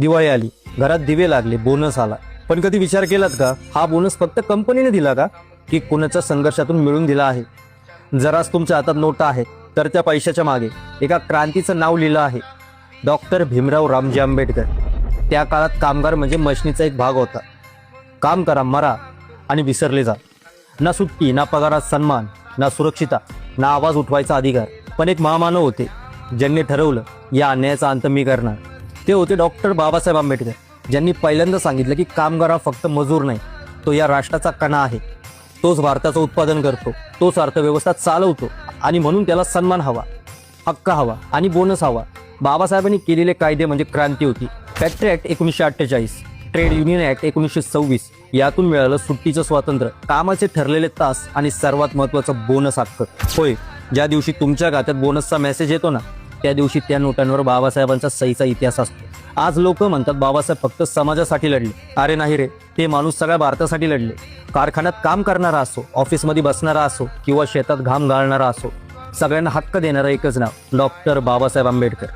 दिवाळी आली. घरात दिवे लागले बोनस आला. पण कधी विचार केलात का? हा बोनस फक्त कंपनीने दिला का? की कोणाच्या संघर्षातून मिळून दिला आहे? जराच तुमच्या हातात नोटा आहे तर त्या पैशाच्या मागे एका क्रांतीचं नाव लिहिलं आहे. डॉक्टर भीमराव रामजी आंबेडकर. त्या काळात कामगार म्हणजे मशनीचा एक भाग होता. काम करा मरा आणि विसरले जा. ना सुट्टी ना पगारात सन्मान ना सुरक्षिता ना आवाज उठवायचा अधिकार. पण एक महामानव होते ज्यांनी ठरवलं या अन्यायाचा अंत मी करणार. ते होते डॉक्टर बाबासाहेब आंबेडकर. ज्यांनी पहिल्यांदा सांगितलं की कामगार हा फक्त मजूर नाही तो या राष्ट्राचा कणा आहे. तोच भारताचं उत्पादन करतो तोच अर्थव्यवस्था चालवतो आणि म्हणून त्याला सन्मान हवा हक्क हवा आणि बोनस हवा. बाबासाहेबांनी केलेले कायदे म्हणजे क्रांती होती. फॅक्टरी ऍक्ट एकोणीसशे अठ्ठेचाळीस ट्रेड युनियन ऍक्ट एकोणीसशे सव्वीस यातून मिळालं सुट्टीचं स्वातंत्र्य. कामाचे ठरलेले तास आणि सर्वात महत्त्वाचं बोनस हक्क. होय ज्या दिवशी तुमच्या खात्यात बोनसचा मेसेज येतो ना त्या दिवशी त्या नोटांवर बाबासाहेबांचा सहीचा इतिहास असतो. आज लोक म्हणतात बाबासाहेब फक्त समाजासाठी लढले. अरे नाही रे ते माणूस सगळ्या भारतासाठी लढले. कारखान्यात काम करणारा असो ऑफिसमध्ये बसणारा असो किंवा शेतात घाम गाळणारा असो सगळ्यांना हक्क देणारं एकच नाव डॉक्टर बाबासाहेब आंबेडकर.